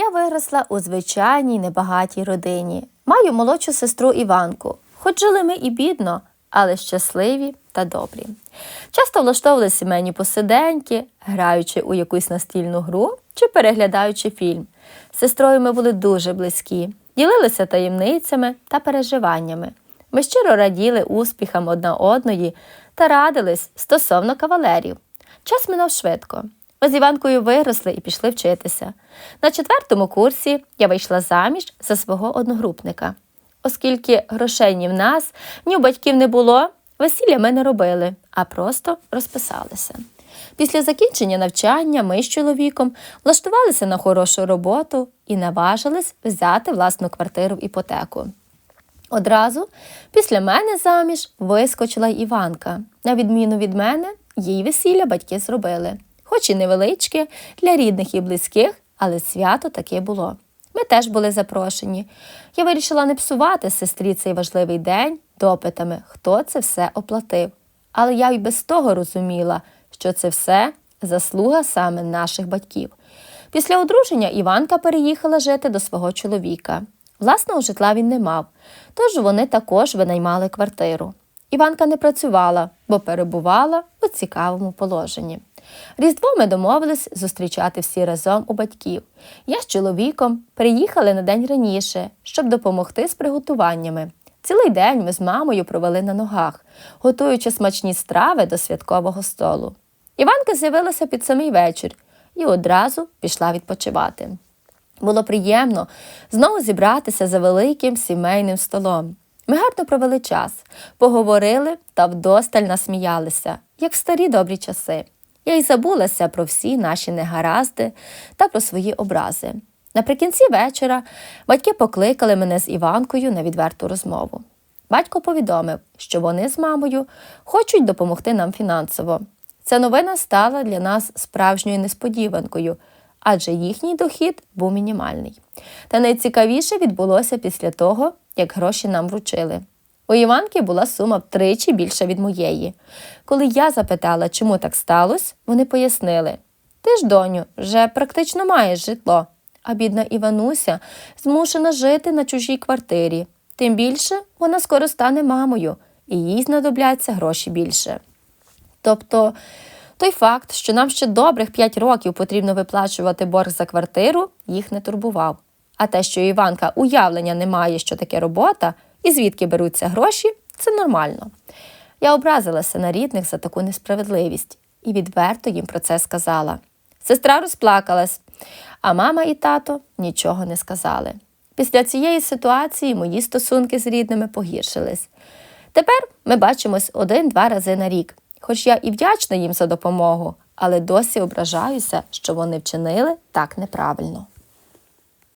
Я виросла у звичайній небагатій родині. Маю молодшу сестру Іванку. Хоч жили ми і бідно, але щасливі та добрі. Часто влаштовували сімейні посиденьки, граючи у якусь настільну гру чи переглядаючи фільм. З сестрою ми були дуже близькі, ділилися таємницями та переживаннями. Ми щиро раділи успіхам одна одної та радились стосовно кавалерів. Час минув швидко. Ми з Іванкою виросли і пішли вчитися. На четвертому курсі я вийшла заміж за свого одногрупника. Оскільки грошей ні в нас, ні у батьків не було, весілля ми не робили, а просто розписалися. Після закінчення навчання ми з чоловіком влаштувалися на хорошу роботу і наважились взяти власну квартиру в іпотеку. Одразу після мене заміж вискочила Іванка. На відміну від мене, їй весілля батьки зробили. Хоч і невеличке, для рідних і близьких, але свято таке було. Ми теж були запрошені. Я вирішила не псувати сестрі цей важливий день допитами, хто це все оплатив. Але я й без того розуміла, що це все заслуга саме наших батьків. Після одруження Іванка переїхала жити до свого чоловіка. Власного житла він не мав, тож вони також винаймали квартиру. Іванка не працювала, бо перебувала у цікавому положенні. Різдво ми домовились зустрічати всі разом у батьків. Я з чоловіком приїхали на день раніше, щоб допомогти з приготуваннями. Цілий день ми з мамою провели на ногах, готуючи смачні страви до святкового столу. Іванка з'явилася під самий вечір і одразу пішла відпочивати. Було приємно знову зібратися за великим сімейним столом. Ми гарно провели час, поговорили та вдосталь насміялися, як в старі добрі часи. Я й забулася про всі наші негаразди та про свої образи. Наприкінці вечора батьки покликали мене з Іванкою на відверту розмову. Батько повідомив, що вони з мамою хочуть допомогти нам фінансово. Ця новина стала для нас справжньою несподіванкою, адже їхній дохід був мінімальний. Та найцікавіше відбулося після того, як гроші нам вручили. У Іванки була сума втричі більша від моєї. Коли я запитала, чому так сталося, вони пояснили: ти ж, доню, вже практично маєш житло, а бідна Івануся змушена жити на чужій квартирі. Тим більше вона скоро стане мамою, і їй знадобляться гроші більше. Тобто, той факт, що нам ще добрих 5 років потрібно виплачувати борг за квартиру, їх не турбував. А те, що Іванка уявлення не має, що таке робота, і звідки беруться гроші, це нормально. Я образилася на рідних за таку несправедливість і відверто їм про це сказала. Сестра розплакалась, а мама і тато нічого не сказали. Після цієї ситуації мої стосунки з рідними погіршились. Тепер ми бачимось один-два рази на рік, хоч я і вдячна їм за допомогу, але досі ображаюся, що вони вчинили так неправильно.